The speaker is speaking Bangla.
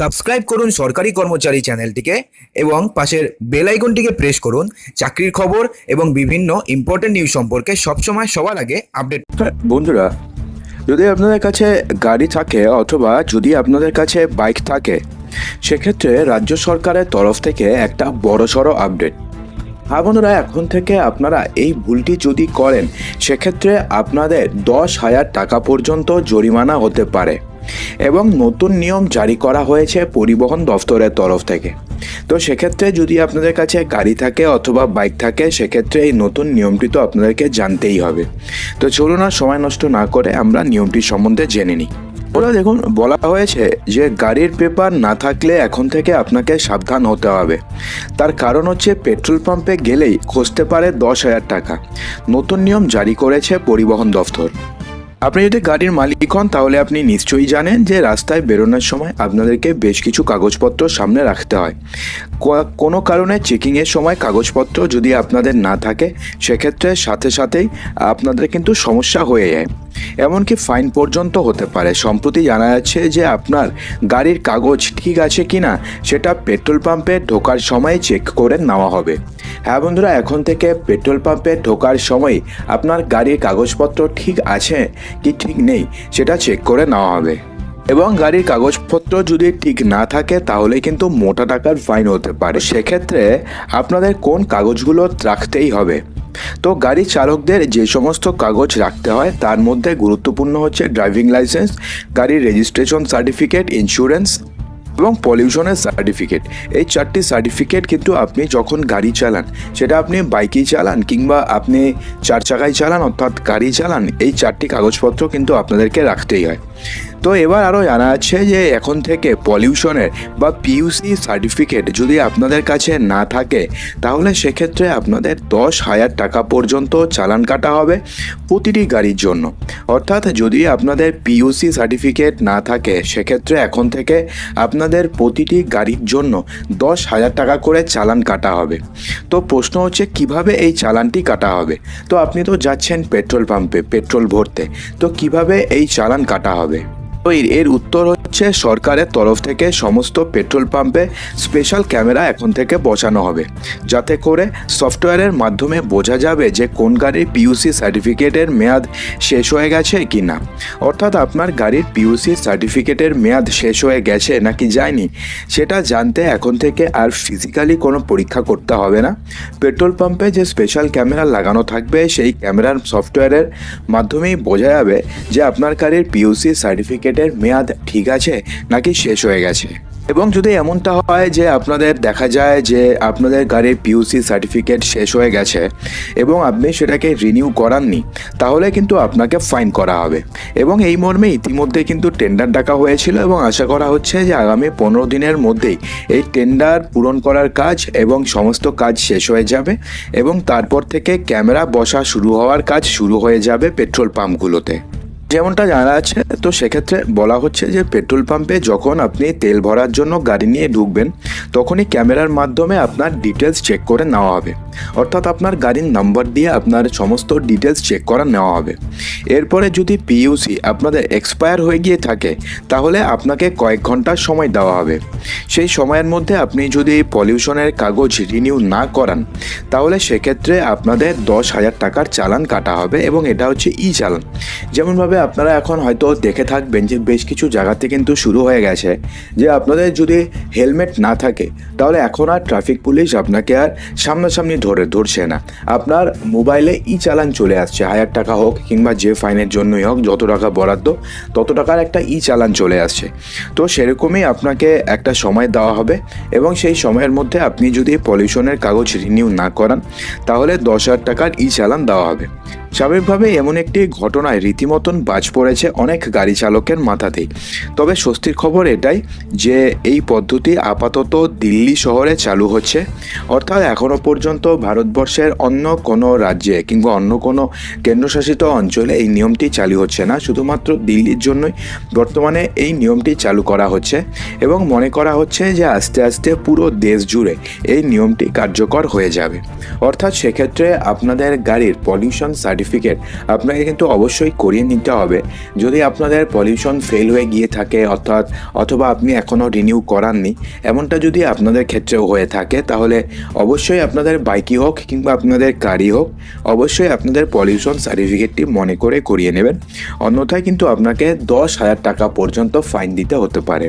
সাবস্ক্রাইব করুন সরকারি কর্মচারী চ্যানেলটিকে এবং পাশের বেল আইকনটিকে প্রেস করুন চাকরির খবর এবং বিভিন্ন ইম্পর্টেন্ট নিউজ সম্পর্কে সবসময় সবার আগে আপডেট হ্যাঁ, বন্ধুরা যদি আপনাদের কাছে গাড়ি থাকে অথবা যদি আপনাদের কাছে বাইক থাকে সেক্ষেত্রে রাজ্য সরকারের তরফ থেকে একটা বড়সড় আপডেট হ্যাঁ বন্ধুরা এখন থেকে আপনারা এই ভুলটি যদি করেন সেক্ষেত্রে আপনাদের দশ হাজার টাকা পর্যন্ত জরিমানা হতে পারে। এবং নতুন নিয়ম জারি করা হয়েছে পরিবহন দফতরের তরফ থেকে। তো সেক্ষেত্রে যদি আপনাদের কাছে গাড়ি থাকে অথবা বাইক থাকে, সেক্ষেত্রে এই নতুন নিয়মটি তো আপনাদেরকে জানতেই হবে। তো চলুন আর সময় নষ্ট না করে আমরা নিয়মটি সম্বন্ধে জেনে নিই। ওরা দেখুন, বলা হয়েছে যে গাড়ির পেপার না থাকলে এখন থেকে আপনাকে সাবধান হতে হবে। তার কারণ হচ্ছে পেট্রোল পাম্পে গেলেই খসতে পারে দশ হাজার টাকা। নতুন নিয়ম জারি করেছে পরিবহন দফতর। আপনি যদি গাড়ির মালিক হন, তাহলে আপনি নিশ্চয়ই জানেন যে রাস্তায় বেরোনোর সময় আপনাদেরকে বেশ কিছু কাগজপত্র সামনে রাখতে হয়। কোনো কারণে চেকিংয়ের সময় কাগজপত্র যদি আপনাদের না থাকে, সেক্ষেত্রে সাথে সাথেই আপনাদের কিন্তু সমস্যা হয়ে যায়। এমনকি ফাইন পর্যন্ত হতে পারে। সম্প্রতি জানা যাচ্ছে যে আপনার গাড়ির কাগজ ঠিক আছে কি না সেটা পেট্রোল পাম্পে ঢোকার সময় চেক করে নেওয়া হবে। হ্যাঁ বন্ধুরা, এখন থেকে পেট্রোল পাম্পে ঢোকার সময় আপনার গাড়ির কাগজপত্র ঠিক আছে কি ঠিক নেই, সেটা চেক করে নেওয়া হবে। এবং গাড়ির কাগজপত্র যদি ঠিক না থাকে, তাহলে কিন্তু মোটা টাকার ফাইন হতে পারে। সেক্ষেত্রে আপনাদের কোন কাগজগুলো রাখতেই হবে? তো গাড়ি চালকদের যে সমস্ত কাগজ রাখতে হয়, তার মধ্যে গুরুত্বপূর্ণ হচ্ছে ড্রাইভিং লাইসেন্স গাড়ির রেজিস্ট্রেশন সার্টিফিকেট ইন্স্যুরেন্স এবং পলিউশনের সার্টিফিকেট এই চারটি সার্টিফিকেট কিন্তু আপনি যখন গাড়ি চালান, সেটা আপনি বাইকেই চালান কিংবা আপনি চার চাকায় চালান অর্থাৎ গাড়ি চালান, এই চারটি কাগজপত্র কিন্তু আপনাদেরকে রাখতেই হয়। তো এবার আরও জানা যাচ্ছে যে এখন থেকে পলিউশনের বা পিইউসি সার্টিফিকেট যদি আপনাদের কাছে না থাকে, তাহলে সেক্ষেত্রে আপনাদের দশ হাজার টাকা পর্যন্ত চালান কাটা হবে প্রতিটি গাড়ির জন্য। অর্থাৎ যদি আপনাদের পিইউসি সার্টিফিকেট না থাকে, সেক্ষেত্রে এখন থেকে আপনাদের প্রতিটি গাড়ির জন্য দশ হাজার টাকা করে চালান কাটা হবে। তো প্রশ্ন হচ্ছে, কীভাবে এই চালানটি কাটা হবে? তো আপনি তো যাচ্ছেন পেট্রোল পাম্পে, পেট্রোল ভরতে। তো কীভাবে এই চালান কাটা হবে? এর- এর উত্তর হচ্ছে সরকারের তরফ থেকে সমস্ত পেট্রোল পাম্পে স্পেশাল ক্যামেরা এখন থেকে বসানো হবে। যাতে করে সফটওয়্যারের মাধ্যমে বোঝা যাবে যে কোন গাড়ির পিইউসি সার্টিফিকেটের মেয়াদ শেষ হয়ে গেছে কি না অর্থাৎ আপনার গাড়ির পিউসি সার্টিফিকেটের মেয়াদ শেষ হয়ে গেছে নাকি যায়নি, সেটা জানতে এখন থেকে আর ফিজিক্যালি কোনো পরীক্ষা করতে হবে না। পেট্রোল পাম্পে যে স্পেশাল ক্যামেরা লাগানো থাকবে, সেই ক্যামেরার সফটওয়্যারের মাধ্যমেই বোঝা যাবে যে আপনার গাড়ির পিউসি সার্টিফিকেটের মেয়াদ ঠিক আছে নাকি শেষ হয়ে গেছে? এবং যদি এমনটা হয় যে আপনাদের দেখা যায় যে আপনাদের গাড়ির পিউসি সার্টিফিকেট শেষ হয়ে গেছে এবং আপনি সেটাকে রিনিউ করাননি, তাহলে কিন্তু আপনাকে ফাইন করা হবে। এবং এই মর্মে ইতিমধ্যে কিন্তু টেন্ডার ডাকা হয়েছিল এবং আশা করা হচ্ছে যে আগামী পনেরো দিনের মধ্যেই এই টেন্ডার পূরণ করার কাজ এবং সমস্ত কাজ শেষ হয়ে যাবে এবং তারপর থেকে ক্যামেরা বসা শুরু হওয়ার কাজ শুরু হয়ে যাবে পেট্রোল পাম্পগুলোতে। যেমনটা জানা আছে, তো সেক্ষেত্রে বলা হচ্ছে যে পেট্রোল পাম্পে যখন আপনি তেল ভরার জন্য গাড়ি নিয়ে ঢুকবেন, তখনই ক্যামেরার মাধ্যমে আপনার ডিটেলস চেক করে নেওয়া হবে। অর্থাৎ আপনার গাড়ির নাম্বার দিয়ে আপনার সমস্ত ডিটেলস চেক করা নেওয়া হবে। এরপরে যদি পিইউসি আপনাদের এক্সপায়ার হয়ে গিয়ে থাকে, তাহলে আপনাকে কয়েক ঘণ্টার সময় দেওয়া হবে। সেই সময়ের মধ্যে আপনি যদি পলিউশনের কাগজ রিনিউ না করান, তাহলে সেক্ষেত্রে আপনাদের দশ হাজার টাকার চালান কাটা হবে এবং এটা হচ্ছে ই চালান যেমনভাবে আপনারা এখন হয়তো দেখে থাকবেন যে বেশ কিছু জায়গাতে কিন্তু শুরু হয়ে গেছে। যে আপনাদের যদি হেলমেট না থাকে, তাহলে এখন আর ট্রাফিক পুলিশ আপনাকে আর সামনাসামনি ধরে ধরছে না। আপনার মোবাইলে ই চালান চলে আসছে, হাজার টাকা হোক কিংবা যে ফাইনের জন্যই হোক, যত টাকা বরাদ্দ, তত টাকার একটা ই চালান চলে আসছে। তো সেরকমই আপনাকে একটা সময় দেওয়া হবে এবং সেই সময়ের মধ্যে আপনি যদি পলিউশনের কাগজ রিনিউ না করান, তাহলে দশ হাজার টাকার ই চালান দেওয়া হবে। স্বাভাবিকভাবে এমন একটি ঘটনায় রীতিমতন বাজ পড়েছে অনেক গাড়ি চালকের মাথাতেই। তবে স্বস্তির খবর এটাই যে এই পদ্ধতি আপাতত দিল্লি শহরে চালু হচ্ছে। অর্থাৎ এখনও পর্যন্ত ভারতবর্ষের অন্য কোনো রাজ্যে কিংবা অন্য কোনো কেন্দ্রশাসিত অঞ্চলে এই নিয়মটি চালু হচ্ছে না। শুধুমাত্র দিল্লির জন্যই বর্তমানে এই নিয়মটি চালু করা হচ্ছে এবং মনে করা হচ্ছে যে আস্তে আস্তে পুরো দেশ জুড়ে এই নিয়মটি কার্যকর হয়ে যাবে। অর্থাৎ সেক্ষেত্রে আপনাদের গাড়ির পলিউশন সার্টিফিকেট সার্টিফিকেট আপনাকে কিন্তু অবশ্যই করিয়ে নিতে হবে। যদি আপনাদের পলিউশন ফেল হয়ে গিয়ে থাকে, অর্থাৎ অথবা আপনি এখনও রিনিউ করাননি, এমনটা যদি আপনাদের ক্ষেত্রেও হয়ে থাকে, তাহলে অবশ্যই আপনাদের বাইকই হোক কিংবা আপনাদের গাড়ি হোক, অবশ্যই আপনাদের পলিউশন সার্টিফিকেটটি মনে করে করিয়ে নেবেন। অন্যথায় কিন্তু আপনাকে দশ হাজার টাকা পর্যন্ত ফাইন দিতে হতে পারে।